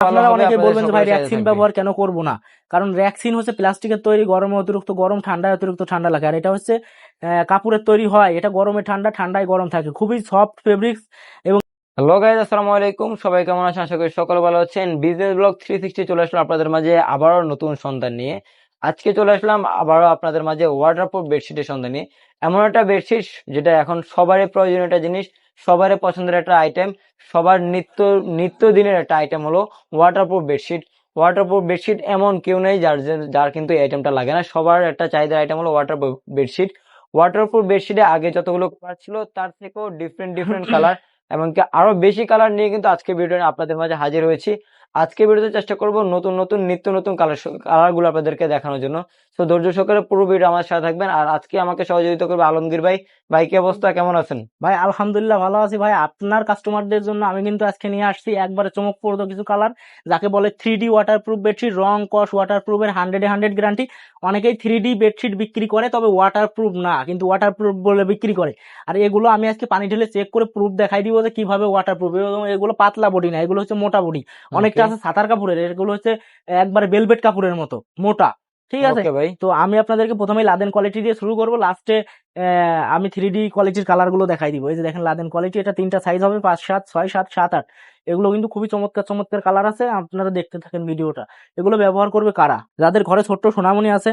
আপনারা অনেকে বলবেন যে ভাই র্যাক্সিন। ব্যবহার কেন করব না? কারণ র্যাক্সিন হচ্ছে প্লাস্টিকের তৈরি গরমে অতিরিক্ত গরম ঠান্ডায় অতিরিক্ত ঠান্ডা লাগে। আর এটা হচ্ছে কাপড়ের তৈরি হয় এটা গরমে ঠান্ডা ঠান্ডায় গরম থাকে। খুবই সফট ফেব্রিক্স এবং হ্যালো গাইজ আসসালামু আলাইকুম। সবাই কেমন আছেন? আশা করি সকলে ভালো আছেন। বিজনেস ব্লগ থ্রি সিক্সটি চলে আসলাম আপনাদের মাঝে আবারও নতুন সন্ধান নিয়ে। আজকে চলে আসলাম আবারও আপনাদের মাঝে ওয়াটারপ্রুফ বেডশিটের সন্ধান নিয়ে। এমন একটা বেডশিট যেটা এখন সবারই প্রয়োজনীয় একটা জিনিস। সবারই পছন্দের একটা আইটেম সবার নিত্য নিত্য দিনের একটা আইটেম হলো ওয়াটারপ্রুফ বেডশিট ওয়াটারপ্রুফ বেডশিট এমন কেউ নেই যার যার কিন্তু এই আইটেমটা লাগে না। সবার একটা চাহিদার আইটেম হলো ওয়াটারপ্রুফ বেডশিট ওয়াটারপ্রুফ বেডশিটে আগে যতগুলো কালার ছিল, তার থেকেও ডিফারেন্ট ডিফারেন্ট কালার এমনকি আরও বেশি কালার নিয়ে কিন্তু আজকে ভিডিও আপনাদের মাঝে হাজির হয়েছি। আজকে ভিডিওতে চেষ্টা করব নতুন নতুন, নিত্য নতুন কালার কালারগুলো আপনাদেরকে দেখানোর জন্য। তো ধৈর্য সহকারে পুরো ভিডিও আমার সাথে থাকবেন। আর আজকে আমাকে সহযোগিতা করবে আলমগীর ভাই। ভাই কি অবস্থা? কেমন আছেন? ভাই আলহামদুলিল্লাহ ভালো আছি ভাই। আপনার কাস্টমারদের জন্য আমি কিন্তু আজকে নিয়ে আসছি একবারে চমকপ্রদ কিছু কালার যাকে বলে three D waterproof bedsheet রং কস ওয়াটার প্রুফের হান্ড্রেড হান্ড্রেড গ্যারান্টি অনেকেই থ্রি ডি বেডশিট বিক্রি করে তবে ওয়াটার প্রুফ না কিন্তু ওয়াটার প্রুফ বলে বিক্রি করে। আর এগুলো আমি আজকে পানি ঢেলে চেক করে প্রুফ দেখাই দিব যে কীভাবে ওয়াটার প্রুফ এবং এগুলো পাতলা বডি না এগুলো হচ্ছে মোটা বডি অনেকটা আছে সাঁতার কাপড়ের এগুলো হচ্ছে একবারে বেলভেট কাপড়ের মতো মোটা। ঠিক আছে? ভাই। তো আমি আপনাদেরকে প্রথমে লাদেন কোয়ালিটি দিয়ে শুরু করব। লাস্টে আমি থ্রি ডি কোয়ালিটির কালারগুলো দেখাই দিব। এই যে দেখেন লাদেন কোয়ালিটি এটা তিনটা সাইজ হবে পাঁচ সাত ছয় সাত সাত আট। এগুলো কিন্তু খুবই চমৎকার চমৎকার কালার আছে। আপনারা দেখতে থাকেন ভিডিওটা। এগুলো ব্যবহার করবে কারা? যাদের ঘরে ছোট্ট সোনামণি আছে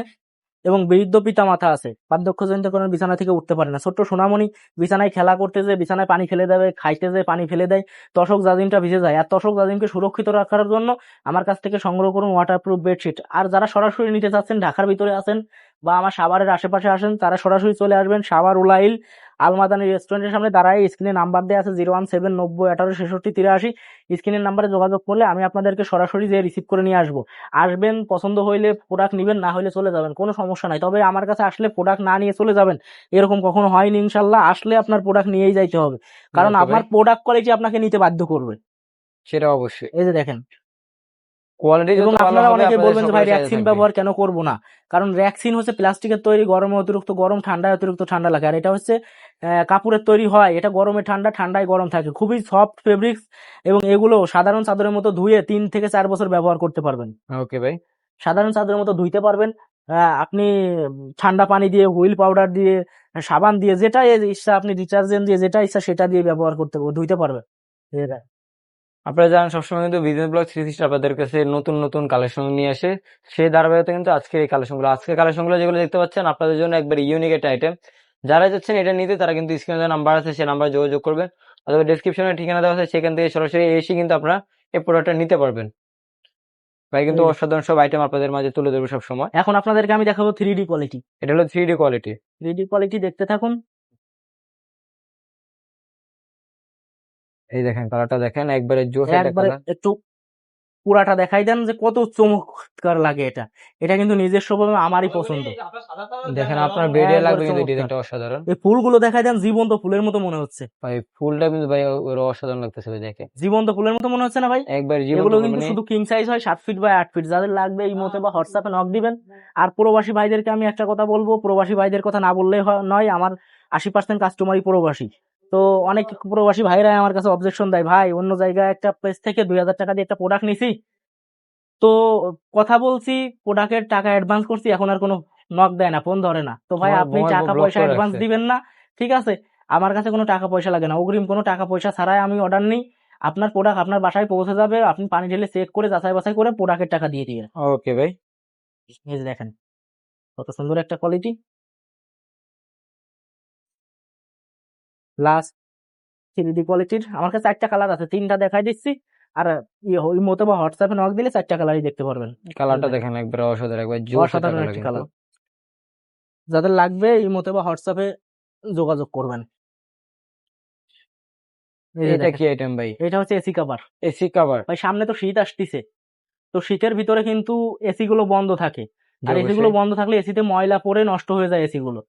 এবং বৃদ্ধ পিতা মাথা আছে। বার্ধক্যজনিত কারণে বিছানা থেকে উঠতে পারে না। ছোট্ট সোনামণি বিছানায় খেলা করতে যে বিছানায় পানি ফেলে দেবে খাইতে যে পানি ফেলে দেয় তশক জাজিমটা ভিজে যায়। আর তশক জাজিমকে সুরক্ষিত রাখার জন্য আমার কাছ থেকে সংগ্রহ করুন ওয়াটারপ্রুফ বেডশিট আর যারা সরাসরি নিতে চাচ্ছেন, ঢাকার ভিতরে আছেন বা আমার সাভারের আশেপাশে আসেন তারা সরাসরি চলে আসবেন সাভার উলাইল আলমাদানি রেস্টুরেন্টের সামনে। দাঁড়ায় স্ক্রিনে নাম্বার দেওয়া আছে জিরো ওয়ান সেভেন নব্বই আঠারো ছেষট্টি তিরাশি। স্ক্রিনের নাম্বারে যোগাযোগ করলে আমি আপনাদেরকে সরাসরি যে রিসিভ করে নিয়ে আসব। আসবেন পছন্দ হইলে প্রোডাক্ট নেবেন না হলে চলে যাবেন কোনো সমস্যা নাই। তবে আমার কাছে আসলে প্রোডাক্ট না নিয়ে চলে যাবেন এরকম কখনো হয়নি ইনশাল্লাহ আসলে আপনার প্রোডাক্ট নিয়েই যাইতে হবে। কারণ আপনার। প্রোডাক্ট কোয়ালিটি আপনাকে নিতে বাধ্য করবে। সেটা অবশ্যই। এই যে দেখেন কোয়ালিটি এবং আপনারা অনেকে বলবেন যে ভাই র্যাক্সিন। ব্যবহার কেন করব না? কারণ র্যাক্সিন হচ্ছে প্লাস্টিকের তৈরি গরমে অতিরিক্ত গরম ঠান্ডায় অতিরিক্ত ঠান্ডা লাগে। আর এটা হচ্ছে কাপড়ের তৈরি হয় এটা গরমে ঠান্ডা ঠান্ডায় গরম থাকে। খুবই সফট ফেব্রিক্স এবং এগুলো সাধারণ চাদরের মতো ধুয়ে তিন থেকে চার বছর ব্যবহার করতে পারবেন। ওকে ভাই। সাধারণ চাদরের মতো ধুইতে পারবেন। আহ, আপনি ঠান্ডা পানি দিয়ে হুইল পাউডার দিয়ে সাবান দিয়ে যেটা ইচ্ছা আপনি ডিটারজেন্ট দিয়ে যেটা ইচ্ছা সেটা দিয়ে ব্যবহার করতে ধুইতে পারবেন। আপনারা জানেন সবসময় কিন্তু বিজনেস ব্লগ থ্রি সিক্সটি আপনাদের কাছে নতুন নতুন কালেকশন নিয়ে আসে। সেই ধারাবাহিকতা কিন্তু আজকের এই কালেকশনগুলো আজকের কালেকশনগুলো যেগুলো দেখতে পাচ্ছেন আপনাদের জন্য একবার ইউনিক একটা আইটেম যারা যাচ্ছেন এটা নিতে তারা কিন্তু স্ক্রিনে যে নাম্বার আছে সেই নাম্বারে যোগাযোগ করবেন। অথবা ডিসক্রিপশনে ঠিকানা দেওয়া আছে সেখান থেকে সরাসরি এসে কিন্তু আপনারা এই প্রোডাক্টটা নিতে পারবেন। ভাই কিন্তু। অসাধারণ সব আইটেম আপনাদের মাঝে তুলে ধরবো সব সময় এখন আপনাদেরকে আমি দেখাবো থ্রি ডি কোয়ালিটি এটা হলো three D quality three D quality দেখতে থাকুন। এই দেখেন কালারটা দেখেন একবারে একটা একবারে একটু পুরাটা দেখাই দেন যে কত চমৎকার লাগে এটা। এটা কিন্তু নিজস্ব আমারই পছন্দ। দেখেন আপনার বেডে লাগবে কিন্তু। ডিজাইনটা অসাধারণ। এই ফুলগুলো দেখাই দেন জীবন্ত ফুলের মতো মনে হচ্ছে। ভাই ফুলটা কিন্তু ভাই ওর অসাধারণ লাগতেছে ভাই দেখে জীবন্ত ফুলের মতো মনে হচ্ছে না ভাই? একবার এগুলো কিন্তু শুধু কিং সাইজ হয় সাত ফিট বাই আট ফিট যাদের লাগবে এই মতে বা হোয়াটসঅ্যাপে নক দিবেন। আর প্রবাসী ভাইদেরকে আমি একটা কথা বলব প্রবাসী ভাইদের কথা না বললেই হয়- নয় আমার আশি পার্সেন্ট কাস্টমারই প্রবাসী। তো অনেক প্রবাসী ভাইরা আমার কাছে অবজেকশন দেয় ভাই অন্য জায়গায় একটা প্লেস থেকে দুই হাজার টাকা দিয়ে একটা প্রোডাক্ট নিছি। তো কথা বলছি প্রোডাক্টের টাকা অ্যাডভান্স করছি এখন আর কোনো নক দেয় না ফোন ধরে না। তো ভাই আপনি টাকা পয়সা অ্যাডভান্স দিবেন না ঠিক আছে? আমার কাছে কোনো টাকা পয়সা লাগে না অগ্রিম কোনো টাকা পয়সা ছাড়াই আমি অর্ডার নিই। আপনার প্রোডাক্ট আপনার বাসায় পৌঁছে যাবে আপনি পানি ঢেলে চেক করে যাচাই বাছাই করে প্রোডাক্টের টাকা দিয়ে দিবেন। ওকে ভাই। দেখেন কত সুন্দর একটা কোয়ালিটি লাস্ট থ্রি কোয়ালিটির আমার কাছে চারটা কালার আছে তিনটা দেখাই দিচ্ছি। আর ইয়ে ওই মতো বা হোয়াটসঅ্যাপে নক দিলে চারটা কালারই দেখতে পারবেন। কালারটা দেখেন। একবার অসাধারণ একবার অসাধারণ একটা কালার যাদের লাগবে এই মতে বা হোয়াটসঅ্যাপে যোগাযোগ করবেন। এটা কি আইটেম ভাই? এটা হচ্ছে এসি কভার এসি কভার ভাই সামনে তো শীত আসতিছে। তো শীতের ভিতরে কিন্তু এসি গুলো বন্ধ থাকে। আর এসি গুলো বন্ধ থাকলে এসিতে ময়লা পড়ে নষ্ট হয়ে যায় এসি গুলো।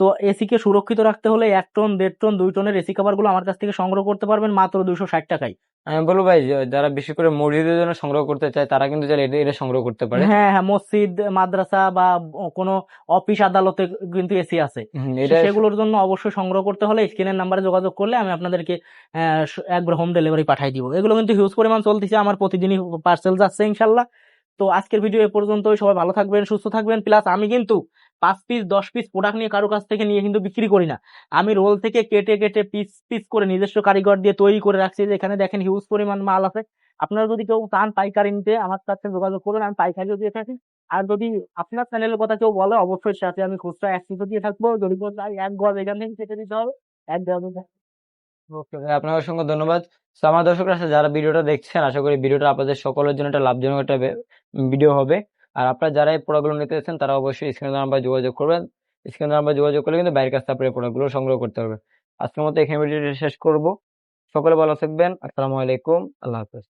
তো এসি কে সুরক্ষিত রাখতে হলে এক টন দেড় টন দুই টনের এসি কভারগুলো আমার কাছ থেকে সংগ্রহ করতে পারবেন মাত্র দুইশো ষাট টাকায়। আমি বলব ভাই যারা বেশি করে মসজিদের জন্য সংগ্রহ করতে চায় তারা কিন্তু চাইলে এটা সংগ্রহ করতে পারে। হ্যাঁ হ্যাঁ মসজিদ মাদ্রাসা বা কোনো অফিস আদালতে কিন্তু এসি আছে। সেগুলোর জন্য অবশ্যই সংগ্রহ করতে হলে স্ক্রিনের নাম্বারে যোগাযোগ করলে আমি আপনাদেরকে একবার হোম ডেলিভারি পাঠিয়ে দিব। এগুলো কিন্তু হিউজ পরিমাণ চলতেছে আমার প্রতিদিনই পার্সেল যাচ্ছে ইনশাল্লাহ। তো আজকের ভিডিও এ পর্যন্তই সবাই ভালো থাকবেন সুস্থ থাকবেন। প্লাস আমি কিন্তু পাঁচ পিস দশ পিস প্রোডাক্ট নিয়ে কারও কাছ থেকে নিয়ে কিন্তু বিক্রি করি না। আমি রোল থেকে কেটে কেটে পিস পিস করে নিজস্ব কারিগর দিয়ে তৈরি করে রাখছি। যে এখানে দেখেন হিউজ পরিমাণ মাল আছে। আপনারা যদি কেউ চান পাইকারি নিতে, আমার সাথে যোগাযোগ করুন, আমি পাইকারিও দিয়ে থাকি। আর যদি আপনার চ্যানেলের কথা কেউ বলে, অবশ্যই সাথে আমি খুচরা এক পিসও দিয়ে থাকব। যদি এক গজ এখান থেকে কেটে দিতে হবে, এক গজ আপনাকে অসংখ্য ধন্যবাদ। আমার দর্শকরা যারা ভিডিওটা দেখছেন, আশা করি ভিডিওটা আপনাদের সকলের জন্য একটা লাভজনক একটা ভিডিও হবে। আর আপনারা যারা এই প্রোডাক্টগুলো নিতে চান তারা অবশ্যই স্ক্রিন নাম্বার যোগাযোগ করবেন। স্ক্রিন নাম্বার যোগাযোগ করলে কিন্তু বাইরের কাছ আপনার প্রোডাক্টগুলো সংগ্রহ করতে হবে আজকের মতো এখানে ভিডিওটি শেষ করব। সকলে ভালো থাকবেন। আসসালামু আলাইকুম। আল্লাহ হাফেজ।